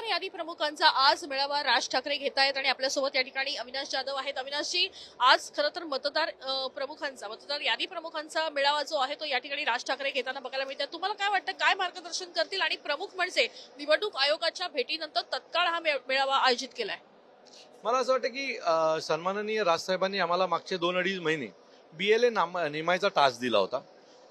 मतदार यादी प्रमुखांचा आज मेळावा राज ठाकरे घेत आहेत आणि आपल्यासोबत या ठिकाणी अविनाश जाधव आहेत. अविनाशजी आज खरं तर मतदार प्रमुखांचा मतदार यादी प्रमुखांचा मेळावा जो आहे तो या ठिकाणी राज ठाकरे घेताना बघायला मिळतात तुम्हाला काय वाटतं काय मार्गदर्शन करतील आणि प्रमुख म्हणजे निवडणूक आयोगाच्या भेटीनंतर तत्काळ हा मेळावा आयोजित केलाय? मला असं वाटतं की सन्माननीय राजसाहेबांनी आम्हाला मागचे दोन अडीच महिने बी एल ए नाम नेमायचा टास्क दिला होता.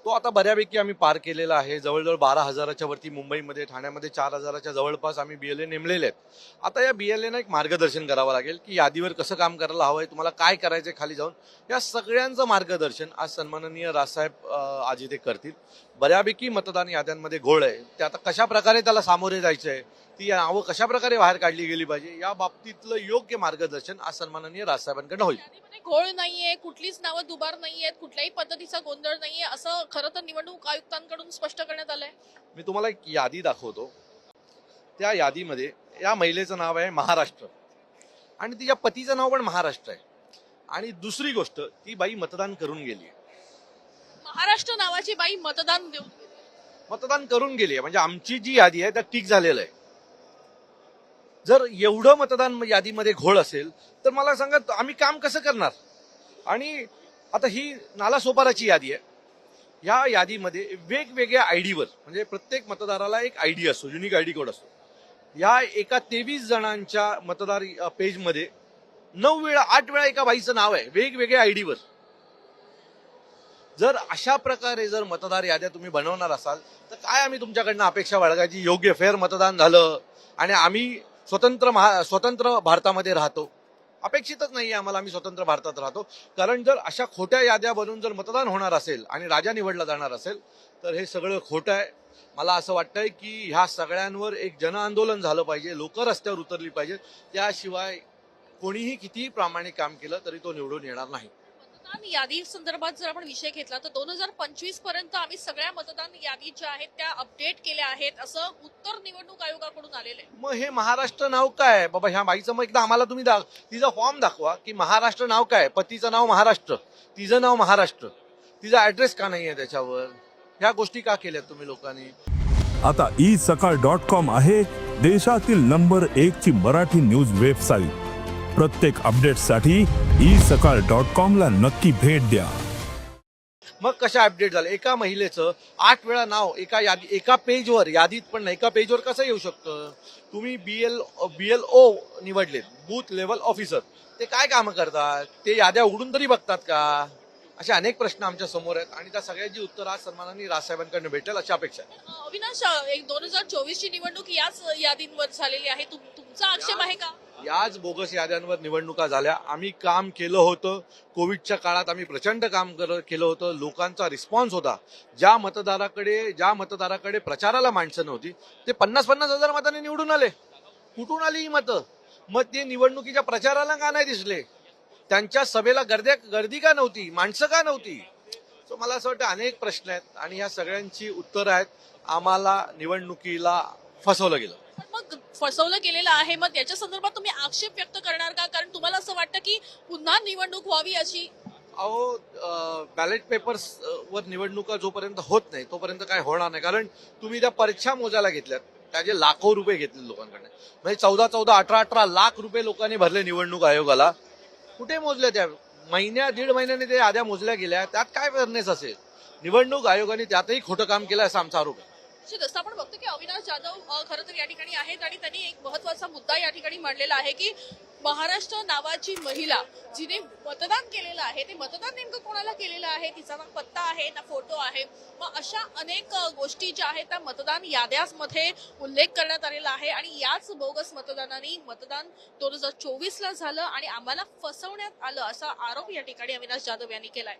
तो आता बऱ्यापैकी आम्ही पार केलेला आहे. जवळजवळ बारा हजाराच्या वरती मुंबईमध्ये ठाण्यामध्ये चार हजाराच्या जवळपास आम्ही बी एल ए नेमलेले आहेत. आता या बी एल एनं एक मार्गदर्शन करावं लागेल की यादीवर कसं काम करायला हवं आहे तुम्हाला काय करायचं खाली जाऊन. या सगळ्यांचं मार्गदर्शन आज सन्माननीय राजसाहेब आजी आज इथे करतील. बऱ्यापैकी मतदान याद्यांमध्ये घोळ आहे. ते आता कशा प्रकारे त्याला सामोरे जायचं आहे ती नावं कशा प्रकारे बाहेर काढली गेली पाहिजे या बाबतीतलं योग्य मार्गदर्शन आज सन्माननीय राजसाहेबांकडनं होईल. घोळ नाहीये कुठलीच नावं दुबार नाहीयेत कुठल्याही पद्धतीचा गोंधळ नाहीये असं खरं तर निवडणूक आयुक्तांकडून स्पष्ट करण्यात आलंय. मी तुम्हाला एक यादी दाखवतो. त्या यादीमध्ये या महिलेचं नाव आहे महाराष्ट्र आणि तिच्या पतीचं नाव पण महाराष्ट्र आहे. आणि दुसरी गोष्ट ती बाई मतदान करून गेली आहे महाराष्ट्र नावाची बाई मतदान देऊन गेली. मतदान करून गेली आहे. म्हणजे आमची जी यादी आहे त्या टिक झालेलं आहे. जर एवढं मतदान यादीमध्ये घोळ असेल तर मला सांगा आम्ही काम कसं करणार? आणि आता ही नालासोपाराची यादी आहे. या यादीमध्ये वेगवेगळ्या आयडीवर म्हणजे प्रत्येक मतदाराला एक आयडी असतो युनिक आयडी कोड असतो. या एका तेवीस जणांच्या मतदार पेजमध्ये नऊ वेळा आठ वेळा एका बाईचं नाव आहे वेगवेगळ्या आयडीवर जर अशा प्रकारे जर मतदार याद्या तुम्ही बनवणार असाल तर काय आम्ही तुमच्याकडनं अपेक्षा बाळगायची? योग्य फेअर मतदान झालं आणि आम्ही स्वतंत्र महा स्वतंत्र भारतामध्ये राहतो. अपेक्षितच नाही आम्हाला आम्ही स्वतंत्र भारतात राहतो. कारण जर अशा खोट्या याद्या बनवून जर मतदान होणार असेल आणि राजा निवडला जाणार असेल तर हे सगळं खोटं आहे. मला असं वाटतंय की ह्या सगळ्यांवर एक जनआंदोलन झालं पाहिजे लोक रस्त्यावर उतरली पाहिजेत. त्याशिवाय कोणीही कितीही प्रामाणिक काम केलं तरी तो निवडून येणार नाही. यादी संदर्भात जर आपण विषय घेतला तर दोन हजार पंचवीसपर्यंत आम्ही सगळ्या मतदान यादी ज्या आहेत त्या अपडेट केल्या आहेत असं उत्तर निवडणूक आयोगाकडून आलेलं आहे. मग हे महाराष्ट्र नाव काय? बाबा ह्या बाईचं मग एकदा आम्हाला तुम्ही दा- तिचा फॉर्म दाखवा की महाराष्ट्र नाव काय? पतीचं नाव महाराष्ट्र. तिचं नाव महाराष्ट्र. तिचा ऍड्रेस का नाही आहे त्याच्यावर? ह्या गोष्टी का केल्यात तुम्ही लोकांनी? आता ई सकाळ डॉट कॉम आहे देशातील नंबर एक ची मराठी न्यूज वेबसाईट. प्रत्येक अपडेटसाठी ई सकाळ डॉट कॉम ला नक्की भेट द्या. मग कशा अपडेट झालं? एका महिलेचं आठ वेळा नाव एका यादी एका पेजवर यादीत पण नाही. एका पेजवर कसं येऊ शकतं? तुम्ही B L B L O निवडलेत booth level officer ते काय कामं करतात? ते याद्या उघडून तरी बघतात का? असे अनेक प्रश्न आमच्यासमोर आहेत आणि त्या सगळ्याची उत्तर आज सन्मानाने राजसाहेबांकडनं भेटेल अशी अपेक्षा आहे. अविनाश एक दोन हजार चोवीस ची निवडणूक याच यादींवर झालेली आहे. तुम- तुमचा आक्षेप आहे का? याच बोगस याद्यांवर निवडणुका झाल्या. आम्ही काम केलं होतं. कोविडच्या काळात आम्ही प्रचंड काम कर- केलं होतं. लोकांचा रिस्पॉन्स होता. ज्या मतदाराकडे ज्या मतदाराकडे प्रचाराला माणसं नव्हती ते पन्नास पन्नास हजार मतांनी निवडून आले. कुठून आली ही मतं? मग ते निवडणुकीच्या प्रचाराला का नाही दिसले? त्यांच्या सभेला गर्द्या गर्दी का नव्हती? माणसं का नव्हती? सो मला असं वाटतं अनेक प्रश्न आहेत आणि ह्या सगळ्यांची उत्तरं आहेत. आम्हाला निवडणुकीला फसवलं गेलं. मग फसवलं गेलेलं आहे. मग याच्या संदर्भात तुम्ही आक्षेप व्यक्त करणार का? कारण तुम्हाला असं वाटतं की पुन्हा निवडणूक व्हावी अशी अहो बॅलेट पेपर्स वर निवडणुका जोपर्यंत होत नाही तोपर्यंत काय होणार नाही. कारण तुम्ही त्या परीक्षा मोजायला घेतल्यात. त्याचे लाखो रुपये घेतले लोकांकडे म्हणजे चौदा चौदा अठरा अठरा लाख रुपये लोकांनी भरले निवडणूक आयोगाला. कुठे मोजले त्या? महिन्या दीड महिन्याने ते आद्या मोजल्या गेल्या. त्यात काय फेअरनेस असेल? निवडणूक आयोगाने त्यातही खोटं काम केलं असा आमचा आरोप आहे. निश्चितच आपण बघतो की अविनाश जाधव खरं तर या ठिकाणी आहेत आणि त्यांनी एक महत्त्वाचा मुद्दा या ठिकाणी मांडलेला आहे की महाराष्ट्र नावाची महिला जिने मतदान केलेलं आहे ते मतदान नेमकं कोणाला केलेलं आहे तिचा ना पत्ता आहे ना फोटो आहे. मग अशा अनेक गोष्टी ज्या आहेत त्या मतदान याद्यामध्ये उल्लेख करण्यात आलेला आहे आणि याच बोगस मतदानाने मतदान दोन हजार चोवीसला झालं आणि आम्हाला फसवण्यात आलं असा आरोप या ठिकाणी अविनाश जाधव यांनी केलाय.